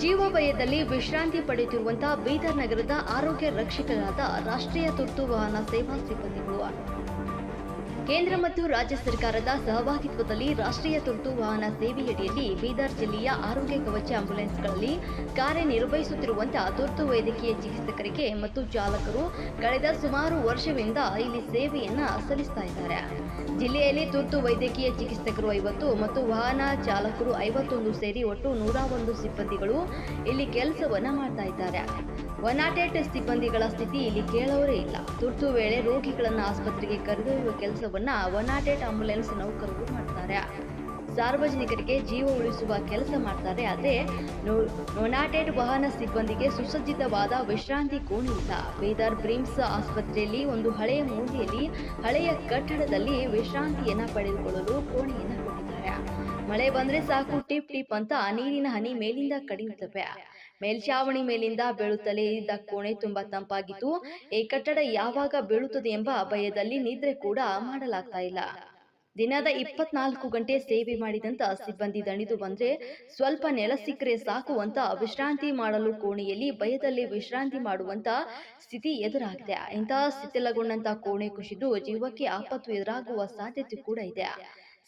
ಜೀವಭಯದಲ್ಲಿ ವಿಶ್ರಾಂತಿ ಪಡೆಯುತ್ತಿರುವಂತಹ ಬೀದರ್ ನಗರದ ಆರೋಗ್ಯ ರಕ್ಷಕರಾದ ರಾಷ್ಟ್ರೀಯ ತುರ್ತು ವಾಹನ ಸೇವಾ ಸಿಬ್ಬಂದಿಗಳು ಕೇಂದ್ರ ಮತ್ತು ರಾಜ್ಯ ಸರ್ಕಾರದ ಸಹಭಾಗಿತ್ವದಲ್ಲಿ ರಾಷ್ಟ್ರೀಯ ತುರ್ತು ವಾಹನ ಸೇವೆಯಡಿಯಲ್ಲಿ ಬೀದರ್ ಜಿಲ್ಲೆಯ ಆರೋಗ್ಯ ಕವಚ ಆಂಬ್ಯುಲೆನ್ಸ್ಗಳಲ್ಲಿ ಕಾರ್ಯನಿರ್ವಹಿಸುತ್ತಿರುವಂತಹ ತುರ್ತು ವೈದ್ಯಕೀಯ ಚಿಕಿತ್ಸಕರಿಗೆ ಮತ್ತು ಚಾಲಕರು ಕಳೆದ ಸುಮಾರು ವರ್ಷದಿಂದ ಇಲ್ಲಿ ಸೇವೆಯನ್ನು ಸಲ್ಲಿಸ್ತಾ ಇದ್ದಾರೆ. ಜಿಲ್ಲೆಯಲ್ಲಿ ತುರ್ತು ವೈದ್ಯಕೀಯ ಚಿಕಿತ್ಸಕರು ಐವತ್ತು ಮತ್ತು ವಾಹನ ಚಾಲಕರು ಐವತ್ತೊಂದು ಸೇರಿ ಒಟ್ಟು ನೂರ ಒಂದು ಸಿಬ್ಬಂದಿಗಳು ಇಲ್ಲಿ ಕೆಲಸವನ್ನು ಮಾಡ್ತಾ ಇದ್ದಾರೆ. ಒನ್ ಸಿಬ್ಬಂದಿಗಳ ಸ್ಥಿತಿ ಇಲ್ಲಿ ಕೇಳೋರೇ ಇಲ್ಲ. ತುರ್ತು ವೇಳೆ ರೋಗಿಗಳನ್ನು ಆಸ್ಪತ್ರೆಗೆ ಕರೆದೊಯ್ಯುವ ಕೆಲಸವನ್ನ ಒನ್ ನಾಟ್ ಏಟ್ ಆಂಬ್ಯುಲೆನ್ಸ್ ನೌಕರರು ಮಾಡ್ತಾರೆ. ಸಾರ್ವಜನಿಕರಿಗೆ ಜೀವ ಉಳಿಸುವ ಕೆಲಸ ಮಾಡ್ತಾರೆ. ಆದರೆ ನೊನಾಟೆಡ್ ವಾಹನ ಸಿಬ್ಬಂದಿಗೆ ಸುಸಜ್ಜಿತವಾದ ವಿಶ್ರಾಂತಿ ಕೋಣೆ ಇಲ್ಲ. ಬೀದರ್ ಬ್ರಿಮ್ಸ್ ಆಸ್ಪತ್ರೆಯಲ್ಲಿ ಒಂದು ಹಳೆಯ ಮೂಲೆಯಲ್ಲಿ ಹಳೆಯ ಕಟ್ಟಡದಲ್ಲಿ ವಿಶ್ರಾಂತಿಯನ್ನು ಪಡೆದುಕೊಳ್ಳಲು ಕೋಣೆಯನ್ನು ಕೊಟ್ಟಿದ್ದಾರೆ. ಮಳೆ ಬಂದ್ರೆ ಸಾಕು, ಟಿಪ್ ಟಿಪ್ ಅಂತ ನೀರಿನ ಹನಿ ಮೇಲಿಂದ ಕಡಿಯುತ್ತವೆ ಮೇಲ್ಛಾವಣಿ ಮೇಲಿಂದ ಬೀಳುತ್ತಲೇ ಇದ್ದ ಕೋಣೆ ತುಂಬಾ ತಂಪಾಗಿತ್ತು. ಈ ಕಟ್ಟಡ ಯಾವಾಗ ಬೀಳುತ್ತದೆ ಎಂಬ ಭಯದಲ್ಲಿ ನಿದ್ರೆ ಕೂಡ ಮಾಡಲಾಗ್ತಾ ಇಲ್ಲ. ದಿನದ ಇಪ್ಪತ್ನಾಲ್ಕು ಗಂಟೆ ಸೇವೆ ಮಾಡಿದಂತ ಸಿಬ್ಬಂದಿ ದಣಿದು ಬಂದ್ರೆ ಸ್ವಲ್ಪ ನೆಲ ಸಿಕ್ಕರೆ ಸಾಕು ಅಂತ ವಿಶ್ರಾಂತಿ ಮಾಡಲು ಕೋಣೆಯಲ್ಲಿ ಭಯದಲ್ಲಿ ವಿಶ್ರಾಂತಿ ಮಾಡುವಂತ ಸ್ಥಿತಿ ಎದುರಾಗಿದೆ. ಇಂತಹ ಶಿಥಿಲಗೊಂಡಂತ ಕೋಣೆ ಕುಸಿದು ಜೀವಕ್ಕೆ ಆಪತ್ತು ಎದುರಾಗುವ ಸಾಧ್ಯತೆ ಕೂಡ ಇದೆ.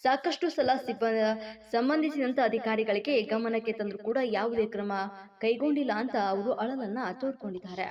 ಸಾಕಷ್ಟು ಸಲ ಸಿಬ್ಬ ಸಂಬಂಧಿಸಿದಂತ ಅಧಿಕಾರಿಗಳಿಗೆ ಗಮನಕ್ಕೆ ತಂದರೂ ಕೂಡ ಯಾವುದೇ ಕ್ರಮ ಕೈಗೊಂಡಿಲ್ಲ ಅಂತ ಅವರು ಅಳಲನ್ನ ತೋಡ್ಕೊಂಡಿದ್ದಾರೆ.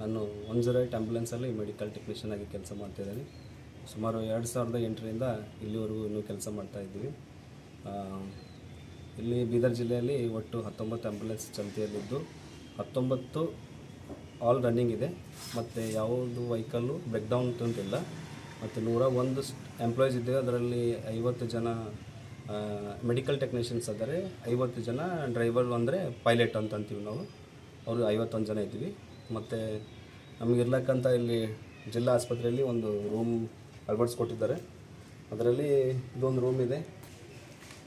ನಾನು ಒನ್ ಜೀರೋ ಏಟ್ ಆ್ಯಂಬುಲೆನ್ಸಲ್ಲಿ ಮೆಡಿಕಲ್ ಟೆಕ್ನಿಷಿಯನ್ ಆಗಿ ಕೆಲಸ ಮಾಡ್ತಿದ್ದೇನೆ. ಸುಮಾರು ಎರಡು ಸಾವಿರದ ಎಂಟರಿಂದ ಇಲ್ಲಿವರೆಗೂ ಇನ್ನೂ ಕೆಲಸ ಮಾಡ್ತಾಯಿದ್ದೀವಿ ಇಲ್ಲಿ ಬೀದರ್ ಜಿಲ್ಲೆಯಲ್ಲಿ ಒಟ್ಟು ಹತ್ತೊಂಬತ್ತು ಆ್ಯಂಬುಲೆನ್ಸ್ ಚಾಲ್ತಿಯಲ್ಲಿದ್ದು, ಹತ್ತೊಂಬತ್ತು ಆಲ್ ರನ್ನಿಂಗ್ ಇದೆ. ಮತ್ತು ಯಾವುದು ವೆಹಿಕಲ್ಲು ಬ್ರೇಕ್ಡೌನ್ ಅಂತಿಲ್ಲ ಮತ್ತು ನೂರ ಒಂದು ಎಂಪ್ಲಾಯೀಸ್ ಇದ್ದೇವೆ. ಅದರಲ್ಲಿ ಐವತ್ತು ಜನ ಮೆಡಿಕಲ್ ಟೆಕ್ನಿಷಿಯನ್ಸ್ ಇದ್ದಾರೆ. ಐವತ್ತು ಜನ ಡ್ರೈವರ್ ಅಂದರೆ ಪೈಲಟ್ ಅಂತ ಅಂತೀವಿ ನಾವು. ಅವರು ಐವತ್ತೊಂದು ಜನ ಇದ್ದೀವಿ. ಮತ್ತು ನಮಗಿರ್ಲಕ್ಕಂಥ ಇಲ್ಲಿ ಜಿಲ್ಲಾ ಆಸ್ಪತ್ರೆಯಲ್ಲಿ ಒಂದು ರೂಮ್ ಅಳವಡಿಸ್ಕೊಟ್ಟಿದ್ದಾರೆ. ಅದರಲ್ಲಿ ಇದೊಂದು ರೂಮ್ ಇದೆ.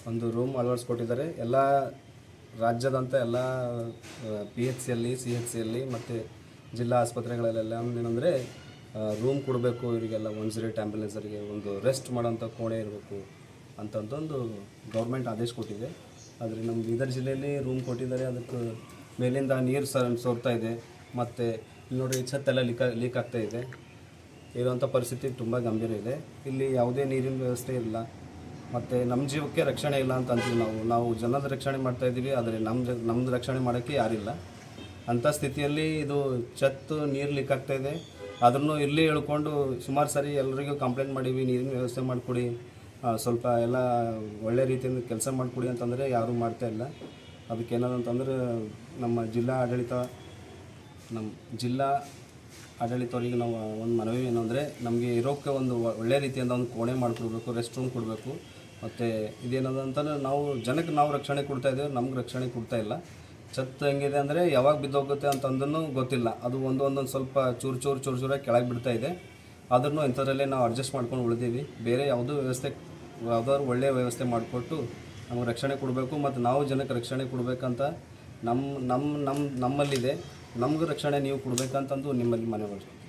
ಒಂದು ರೂಮ್ ಅಳವಡಿಸ್ಕೊಟ್ಟಿದ್ದಾರೆ. ಎಲ್ಲ ರಾಜ್ಯದಂಥ ಎಲ್ಲ ಪಿ ಎಚ್ ಸಿಯಲ್ಲಿ ಸಿ ಎಚ್ ಸಿಯಲ್ಲಿ ಮತ್ತು ಜಿಲ್ಲಾ ಆಸ್ಪತ್ರೆಗಳಲ್ಲೆಲ್ಲ ಏನಂದರೆ ರೂಮ್ ಕೊಡಬೇಕು ಇವರಿಗೆಲ್ಲ ಒನ್ ಜೀರೋ ಏಟ್ ಒಂದು ರೆಸ್ಟ್ ಮಾಡೋಂಥ ಕೋಣೆ ಇರಬೇಕು ಅಂತಂತಂದು ಗೌರ್ಮೆಂಟ್ ಆದೇಶ ಕೊಟ್ಟಿದೆ. ಆದರೆ ನಮ್ಮ ಬೀದರ್ ಜಿಲ್ಲೆಯಲ್ಲಿ ರೂಮ್ ಕೊಟ್ಟಿದ್ದಾರೆ. ಅದಕ್ಕೆ ಮೇಲಿಂದ ನೀರು ಸರ್, ಸೋರ್ತಾ ಇದೆ. ಮತ್ತು ಇಲ್ಲಿ ನೋಡಿ ಛತ್ತೆಲ್ಲ ಲೀಕ್ ಲೀಕ್ ಆಗ್ತಾ ಇದೆ. ಇರುವಂಥ ಪರಿಸ್ಥಿತಿ ತುಂಬ ಗಂಭೀರ ಇದೆ. ಇಲ್ಲಿ ಯಾವುದೇ ನೀರಿನ ವ್ಯವಸ್ಥೆ ಇಲ್ಲ. ಮತ್ತು ನಮ್ಮ ಜೀವಕ್ಕೆ ರಕ್ಷಣೆ ಇಲ್ಲ ಅಂತ ಅಂತೀವಿ ನಾವು. ನಾವು ಜನದ ರಕ್ಷಣೆ ಮಾಡ್ತಾ ಇದ್ದೀವಿ, ಆದರೆ ನಮ್ಮ ನಮ್ಮದು ರಕ್ಷಣೆ ಮಾಡೋಕ್ಕೆ ಯಾರಿಲ್ಲ. ಅಂಥ ಸ್ಥಿತಿಯಲ್ಲಿ ಇದು ಛತ್ತು ನೀರು ಲೀಕ್ ಆಗ್ತಾ ಇದೆ. ಅದನ್ನು ಇಲ್ಲಿ ಹೇಳ್ಕೊಂಡು ಸುಮಾರು ಸರಿ ಎಲ್ಲರಿಗೂ ಕಂಪ್ಲೇಂಟ್ ಮಾಡೀವಿ, ನೀರಿನ ವ್ಯವಸ್ಥೆ ಮಾಡಿಕೊಡಿ ಸ್ವಲ್ಪ ಎಲ್ಲ ಒಳ್ಳೆ ರೀತಿಯಿಂದ ಕೆಲಸ ಮಾಡಿಕೊಡಿ ಅಂತಂದರೆ ಯಾರೂ ಮಾಡ್ತಾ ಇಲ್ಲ. ಅದಕ್ಕೆ ಏನದಂತಂದ್ರೆ ನಮ್ಮ ಜಿಲ್ಲಾ ಆಡಳಿತ ನಮ್ಮ ಜಿಲ್ಲಾ ಆಡಳಿತವರಿಗೆ ನಾವು ಒಂದು ಮನವಿ ಏನು ಅಂದರೆ ನಮಗೆ ಇರೋಕ್ಕೆ ಒಂದು ಒಳ್ಳೆ ರೀತಿಯಿಂದ ಒಂದು ಕೋಣೆ ಮಾಡಿಕೊಡ್ಬೇಕು ರೆಸ್ಟ್ ರೂಮ್ ಕೊಡಬೇಕು. ಮತ್ತು ಇದೇನದ ಅಂತಂದ್ರೆ ನಾವು ಜನಕ್ಕೆ ನಾವು ರಕ್ಷಣೆ ಕೊಡ್ತಾ ಇದ್ದೇವೆ, ನಮ್ಗೆ ರಕ್ಷಣೆ ಕೊಡ್ತಾ ಇಲ್ಲ. ಛತ್ ಹೆಂಗಿದೆ ಅಂದರೆ ಯಾವಾಗ ಬಿದ್ದೋಗುತ್ತೆ ಅಂತಂದೂ ಗೊತ್ತಿಲ್ಲ. ಅದು ಒಂದು ಒಂದೊಂದು ಸ್ವಲ್ಪ ಚೂರು ಚೂರು ಚೂರು ಚೂರಾಗಿ ಕೆಳಗೆ ಬಿಡ್ತಾ ಇದೆ. ಅದನ್ನು ಇಂಥದ್ರಲ್ಲೇ ನಾವು ಅಡ್ಜಸ್ಟ್ ಮಾಡ್ಕೊಂಡು ಉಳಿದೀವಿ. ಬೇರೆ ಯಾವುದೋ ವ್ಯವಸ್ಥೆ, ಯಾವುದಾದ್ರು ಒಳ್ಳೆಯ ವ್ಯವಸ್ಥೆ ಮಾಡಿಕೊಟ್ಟು ನಮಗೆ ರಕ್ಷಣೆ ಕೊಡಬೇಕು. ಮತ್ತು ನಾವು ಜನಕ್ಕೆ ರಕ್ಷಣೆ ಕೊಡಬೇಕಂತ ನಮ್ಮ ನಮ್ಮ ನಮ್ಮ ನಮ್ಮಲ್ಲಿದೆ. ನಮ್ಗೆ ರಕ್ಷಣೆ ನೀವು ಕೊಡಬೇಕಂತಂದು ನಿಮ್ಮಲ್ಲಿ ಮನವಿ